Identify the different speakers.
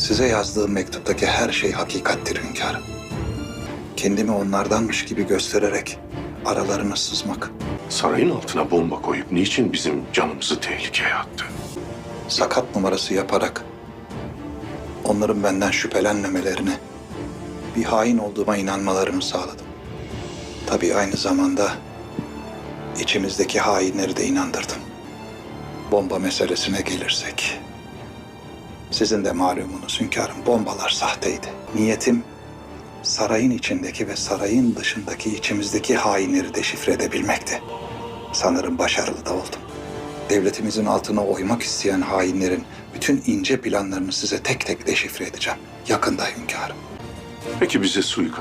Speaker 1: Size yazdığım mektuptaki her şey hakikattir hünkârım. Kendimi onlardanmış gibi göstererek aralarına sızmak,
Speaker 2: Sarayın altına bomba koyup niçin bizim canımızı tehlikeye attı?
Speaker 1: sakat numarası yaparak onların benden şüphelenmemelerine, bir hain olduğuma inanmalarını sağladım. Tabii aynı zamanda içimizdeki hainleri de inandırdım. Bomba meselesine gelirsek, sizin de malumunuz hünkârım bombalar sahteydi. Niyetim sarayın içindeki ve sarayın dışındaki içimizdeki hainleri deşifre edebilmekti. Sanırım başarılı da oldum. Devletimizin altına oymak isteyen hainlerin bütün ince planlarını size tek tek deşifre edeceğim. Yakında hünkârım.
Speaker 2: Peki bize suikast